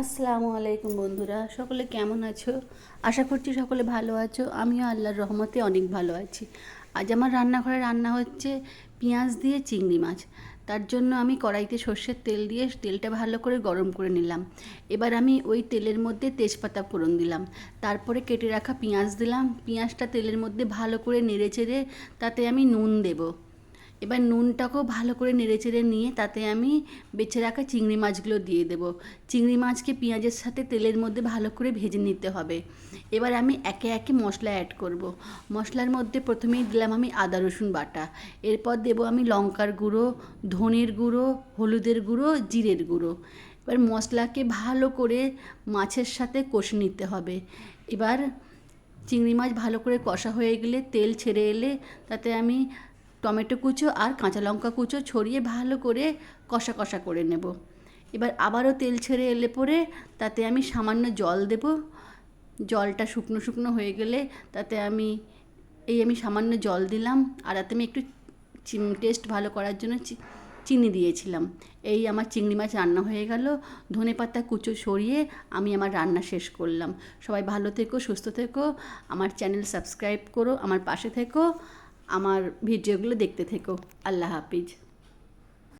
আসসালামু আলাইকুম বন্ধুরা, সকলে কেমন আছো? আশা করছি সকলে ভালো আছো। আমিও আল্লাহর রহমতে অনেক ভালো আছি। আজ আমার রান্নাঘরে রান্না হচ্ছে পেঁয়াজ দিয়ে চিংড়ি মাছ। তার জন্য আমি কড়াইতে সর্ষের তেল দিয়ে তেলটা ভালো করে গরম করে নিলাম। এবার আমি ওই তেলের মধ্যে তেজপাতা ফোড়ন দিলাম। তারপরে কেটে রাখা পেঁয়াজ দিলাম। পেঁয়াজটা তেলের মধ্যে ভালো করে নেড়ে চেড়ে তাতে আমি নুন দেবো। এবার নুনটাকেও ভালো করে নেড়েচেড়ে নিয়ে তাতে আমি বেছে রাখা চিংড়ি মাছগুলো দিয়ে দেব। চিংড়ি মাছকে পেঁয়াজের সাথে তেলের মধ্যে ভালো করে ভেজে নিতে হবে। এবার আমি একে একে মশলা অ্যাড করব। মশলার মধ্যে প্রথমেই দিলাম আমি আদা, রসুন বাটা। এরপর দেব আমি লঙ্কার গুঁড়ো, ধনের গুঁড়ো, হলুদের গুঁড়ো, জিরের গুঁড়ো। এবার মশলাকে ভালো করে মাছের সাথে কষে নিতে হবে। এবার চিংড়ি মাছ ভালো করে কষা হয়ে গেলে তেল ছেড়ে এলে তাতে আমি টমেটো কুচো আর কাঁচা লঙ্কা কুচো ছড়িয়ে ভালো করে কষা কষা করে নেব। এবার আবারও তেল ছেড়ে এলে পরে তাতে আমি সামান্য জল দেব। জলটা শুকনো শুকনো হয়ে গেলে তাতে আমি, এই আমি সামান্য জল দিলাম আর তাতে আমি একটু টেস্ট ভালো করার জন্য চিনি দিয়েছিলাম। এই আমার চিংড়ি মাছ রান্না হয়ে গেল। ধনে পাতা কুচো সরিয়ে আমি আমার রান্না শেষ করলাম। সবাই ভালো থেকো, সুস্থ থেকো। আমার চ্যানেল সাবস্ক্রাইব করো, আমার পাশে থেকো। আমার ভিডিওগুলো দেখতে থেকো। আল্লাহ হাফিজ।